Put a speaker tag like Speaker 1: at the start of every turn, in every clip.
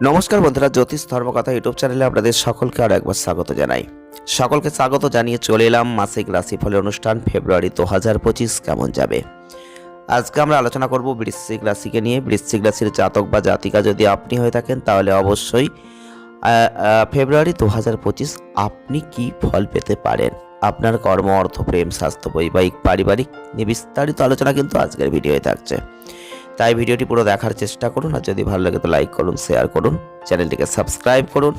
Speaker 1: নমস্কার বন্ধুরা, জ্যোতিষ ধর্মকথা ইউটিউব চ্যানেলে আপনাদের সকলকে আর একবার স্বাগত জানাই। সকলকে স্বাগত জানিয়ে চলে এলাম মাসিক রাশিফলের অনুষ্ঠান ফেব্রুয়ারি দু হাজার পঁচিশ কেমন যাবে? আজকে আমরা আলোচনা করব বৃশ্চিক রাশিকে নিয়ে। বৃশ্চিক রাশির জাতক বা জাতিকা যদি আপনি হয়ে থাকেন, তাহলে অবশ্যই ফেব্রুয়ারি দু হাজার পঁচিশ আপনি কি ফল পেতে পারেন? আপনার কর্ম, অর্থ, প্রেম, স্বাস্থ্য, বৈবাহিক, পারিবারিক নিয়ে বিস্তারিত আলোচনা কিন্তু আজকের ভিডিওয়ে থাকছে। তাই ভিডিওটি পুরো দেখার চেষ্টা করুন, আর যদি ভালো লাগে তো লাইক করুন শেয়ার করুন, চ্যানেলটিকে সাবস্ক্রাইব করুন।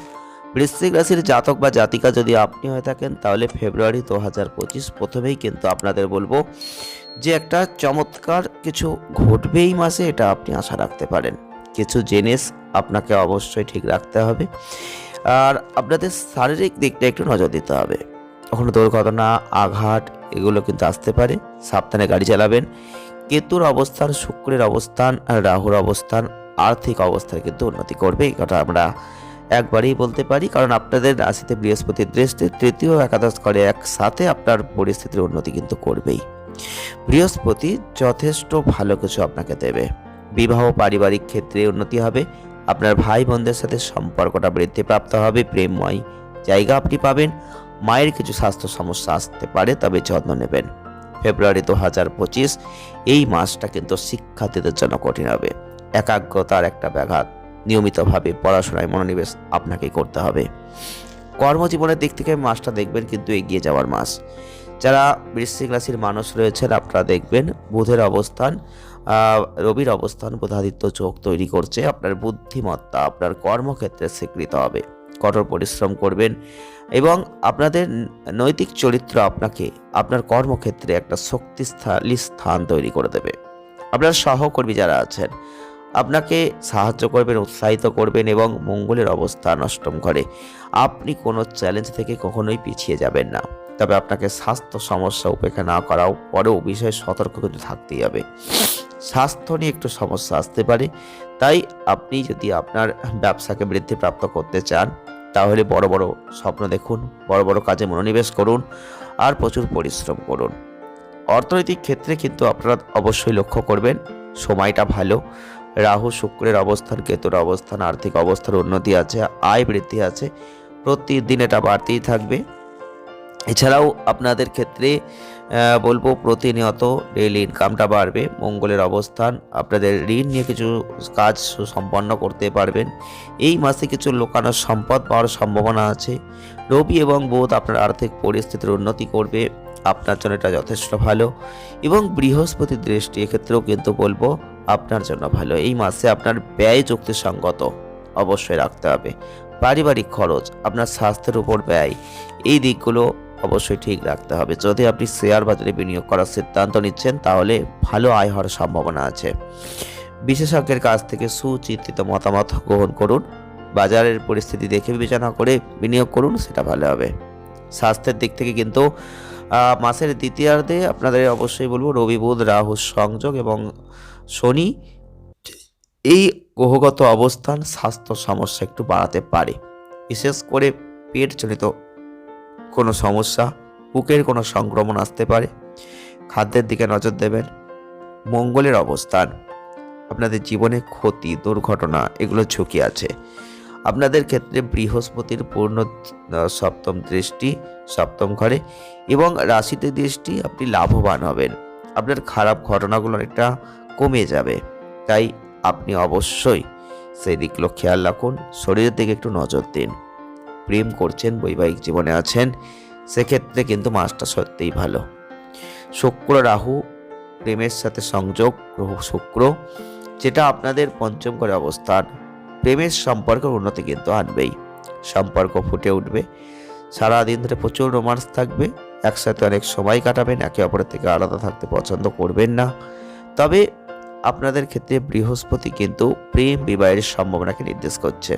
Speaker 1: বৃশ্চিক রাশির জাতক বা জাতিকা যদি আপনি হয়ে থাকেন, তাহলে ফেব্রুয়ারি দু হাজার পঁচিশ প্রথমেই কিন্তু আপনাদের বলব যে একটা চমৎকার কিছু ঘটবেই মাসে, এটা আপনি আশা রাখতে পারেন। কিছু জিনিস আপনাকে অবশ্যই ঠিক রাখতে হবে। আর আপনাদের শারীরিক দিকটা একটু নজর দিতে হবে। কখনো দুর্ঘটনা, আঘাত, এগুলো কিন্তু আসতে পারে। সাবধানে গাড়ি চালাবেন। কেতুর অবস্থান, শুক্রের অবস্থান রাহুর অবস্থান, আর্থিক অবস্থায় কিন্তু উন্নতি করবে এই কথা আমরা একবারেই বলতে পারি। কারণ আপনাদের রাশিতে বৃহস্পতির দৃষ্টি, তৃতীয় একাদশ করে একসাথে আপনার পরিস্থিতির উন্নতি কিন্তু করবেই। বৃহস্পতি যথেষ্ট ভালো কিছু আপনাকে দেবে। বিবাহ পারিবারিক ক্ষেত্রে উন্নতি হবে। আপনার ভাই বোনদের সাথে সম্পর্কটা বৃদ্ধিপ্রাপ্ত হবে, প্রেমময় জায়গা আপনি পাবেন। মায়ের কিছু স্বাস্থ্য সমস্যা আসতে পারে, তবে যত্ন নেবেন। ফেব্রুয়ারি দু হাজার পঁচিশ, এই মাসটা কিন্তু শিক্ষার্থীদের জন্য কঠিন হবে। একাগ্রতার একটা ব্যাঘাত। নিয়মিতভাবে পড়াশোনায় মনোনিবেশ আপনাকে করতে হবে। কর্মজীবনের দিক থেকে মাসটা দেখবেন কিন্তু এগিয়ে যাওয়ার মাস। যারা বৃশ্চিক রাশির মানুষ রয়েছেন, আপনারা দেখবেন বুধের অবস্থান রবির অবস্থান, বুধাদিত্য চোখ তৈরি করছে। আপনার বুদ্ধিমত্তা, আপনার কর্মক্ষেত্রে স্বীকৃত হবে। কঠোর পরিশ্রম করবেন এবং আপনাদের নৈতিক চরিত্র আপনাকে আপনার কর্মক্ষেত্রে একটা শক্তিশালী স্থান তৈরি করে দেবে। আপনার সহকর্মী যারা আছেন, আপনাকে সাহায্য করবেন, উৎসাহিত করবেন এবং মঙ্গলের অবস্থান অষ্টম ঘরে আপনি কোনো চ্যালেঞ্জ থেকে কখনোই পিছিয়ে যাবেন না। তবে আপনাকে স্বাস্থ্য সমস্যা উপেক্ষা না করাও পরেও বিষয়ে সতর্ক কিন্তু থাকতেই হবে। স্বাস্থ্য নিয়ে একটু সমস্যা আসতে পারে, তাই আপনি যদি আপনার ব্যবসাকে বৃদ্ধিপ্রাপ্ত করতে চান তাহলে বড় বড় স্বপ্ন দেখুন, বড় বড় কাজে মনোনিবেশ করুন আর প্রচুর পরিশ্রম করুন। অর্থনৈতিক ক্ষেত্রে কিন্তু আপনারা অবশ্যই লক্ষ্য করবেন, সময়টা ভালো। রাহু শুক্রের অবস্থান, কেতুর অবস্থান, আর্থিক অবস্থার উন্নতি আছে, আয় বৃদ্ধি আছে, প্রতিদিন এটা বাড়তেই থাকবে। এছাড়াও আপনাদের ক্ষেত্রে বলব প্রতিনিয়ত ডেইলি ইনকামটা বাড়বে, মঙ্গলের অবস্থান, আপনাদের ঋণ নিয়ে কিছু কাজ সম্পন্ন করতে পারবেন। এই মাসে কিছু লোকানো সম্পদ পাওয়ার সম্ভাবনা আছে। রবি এবং বুধ আপনার আর্থিক পরিস্থিতির উন্নতি করবে, আপনার জন্য এটা যথেষ্ট ভালো। এবং বৃহস্পতির দৃষ্টি, এক্ষেত্রেও কিন্তু বলব আপনার জন্য ভালো। এই মাসে আপনার ব্যয় যুক্তিসঙ্গত অবশ্যই রাখতে হবে। পারিবারিক খরচ, আপনার স্বাস্থ্যের উপর ব্যয়, এই দিকগুলো অবশ্যই ঠিক রাখতে হবে। যদি আপনি শেয়ার বাজারে বিনিয়োগ করার সিদ্ধান্ত নিচ্ছেন, তাহলে ভালো আয় হওয়ার সম্ভাবনা আছে। বিশেষজ্ঞের কাছ থেকে সুচিন্তিত মতামত গ্রহণ করুন। বাজারের পরিস্থিতি দেখে বিবেচনা করে বিনিয়োগ করুন, সেটা ভালো হবে। স্বাস্থ্যের দিক থেকে কিন্তু মাসের দ্বিতীয়ার্ধে আপনাদের অবশ্যই বলব, রবি, বুধ, রাহু, সংযোগ এবং শনি এই গ্রহগত অবস্থান স্বাস্থ্য সমস্যা একটু বাড়াতে পারে। বিশেষ করে পেটজনিত কোনো সমস্যা? বুকের কোনো সংক্রমণ আসতে পারে? খাদ্যের দিকে নজর দেবেন। মঙ্গলের অবস্থান। আপনাদের জীবনে ক্ষতি, দুর্ঘটনা, এগুলো ঝুঁকি আছে। আপনাদের ক্ষেত্রে বৃহস্পতির পূর্ণ সপ্তম দৃষ্টি, সপ্তম ঘরে এবং রাশিতে দৃষ্টি, আপনি লাভবান হবেন। আপনার খারাপ ঘটনাগুলো অনেকটা কমে যাবে। তাই আপনি অবশ্যই সেই দিকগুলো খেয়াল রাখুন। শরীরের দিকে একটু নজর দিন। প্রেম করছেন, বৈবাহিক জীবনে আছেন, সেক্ষেত্রে কিন্তু মাসটা সত্যিই ভালো। শুক্র রাহু, প্রেমের সাথে সংযোগ, গ্রহ শুক্র, যেটা আপনাদের পঞ্চম করে অবস্থান। প্রেমের সম্পর্কের উন্নতি কিন্তু আনবেই। সম্পর্ক ফুটে উঠবে। সারাদিন ধরে প্রচুর রোমান্স থাকবে। একসাথে অনেক সময় কাটাবেন, একে অপরের থেকে আলাদা থাকতে পছন্দ করবেন না। তবে আপনাদের ক্ষেত্রে বৃহস্পতি কিন্তু প্রেম বিবাহের সম্ভাবনাকে নির্দেশ করছে।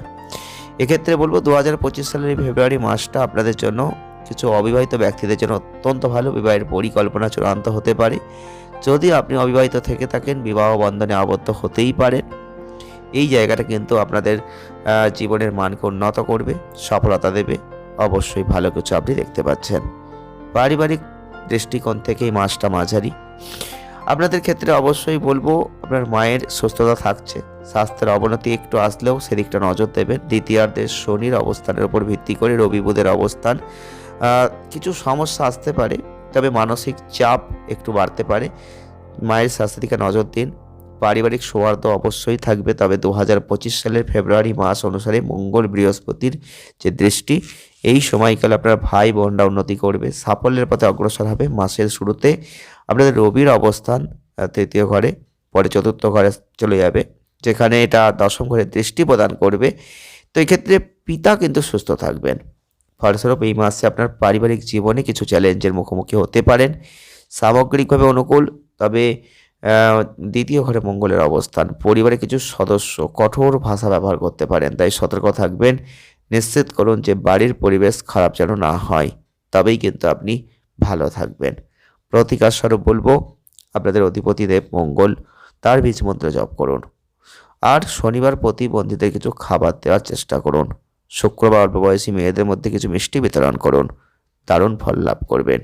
Speaker 1: এক্ষেত্রে বলব দু হাজার পঁচিশ সালের ফেব্রুয়ারি মাসটা আপনাদের জন্য কিছু অবিবাহিত ব্যক্তিদের জন্য অত্যন্ত ভালো। বিবাহের পরিকল্পনা চূড়ান্ত হতে পারে। যদি আপনি অবিবাহিত থেকে থাকেন, বিবাহ বন্ধনে আবদ্ধ হতেই পারেন। এই জায়গাটা কিন্তু আপনাদের জীবনের মানকে উন্নত করবে, সফলতা দেবে। অবশ্যই ভালো কিছু আপনি দেখতে পাচ্ছেন। পারিবারিক দৃষ্টিকোণ থেকে এই মাসটা মাঝারি। আপনাদের ক্ষেত্রে অবশ্যই বলব, আপনার মায়ের সুস্থতা থাকছে। স্বাস্থ্যের অবনতি একটু আসলেও সেদিকটা নজর দেবেন। দ্বিতীয়ার্ধের শনির অবস্থানের উপর ভিত্তি করে রবি বুধের অবস্থান। কিছু সমস্যা আসতে পারে, তবে মানসিক চাপ একটু বাড়তে পারে। মায়ের স্বাস্থ্যের দিকে নজর দিন। পারিবারিক সৌহার্দ্য অবশ্যই থাকবে, তবে দু হাজার পঁচিশ সালের ফেব্রুয়ারি মাস অনুসারে মঙ্গল বৃহস্পতির যে দৃষ্টি, এই সময়কালে আপনার ভাই বোনরা উন্নতি করবে। সাফল্যের পথে অগ্রসর হবে মাসের শুরুতে। আপনাদের রবির অবস্থান তৃতীয় ঘরে, পরে চতুর্থ ঘরে চলে যাবে। যেখানে এটা দশম ঘরে দৃষ্টি প্রদান করবে। তো এই ক্ষেত্রে পিতা কিন্তু সুস্থ থাকবেন। ফলস্বরূপ এই মাসে আপনার পারিবারিক জীবনে কিছু চ্যালেঞ্জের মুখোমুখি হতে পারেন। সামগ্রিকভাবে অনুকূল, তবে দ্বিতীয় ঘরে মঙ্গলের অবস্থান। পরিবারের কিছু সদস্য কঠোর ভাষা ব্যবহার করতে পারেন, তাই সতর্ক থাকবেন। নিশ্চিত করুন যে বাড়ির পরিবেশ খারাপ যেন না হয়, তবেই কিন্তু আপনি ভালো থাকবেন। প্রতিকার স্বরূপ বলব, আপনাদের অধিপতি দেব মঙ্গল, তার বীজ মন্ত্র জপ করুন। আর শনিবার প্রতিবন্ধীদের কিছু খাবার দেওয়ার চেষ্টা করুন। শুক্রবার অল্প বয়সী মেয়েদের মধ্যে কিছু মিষ্টি বিতরণ করুন। দারুণ ফল লাভ করবেন।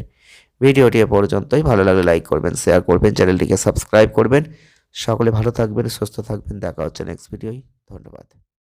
Speaker 1: ভিডিওটি এ পর্যন্তই। ভালো লাগলে লাইক করবেন, শেয়ার করবেন, চ্যানেলটিকে সাবস্ক্রাইব করবেন। সকলে ভালো থাকবেন, সুস্থ থাকবেন। দেখা হচ্ছে নেক্সট ভিডিওই ধন্যবাদ।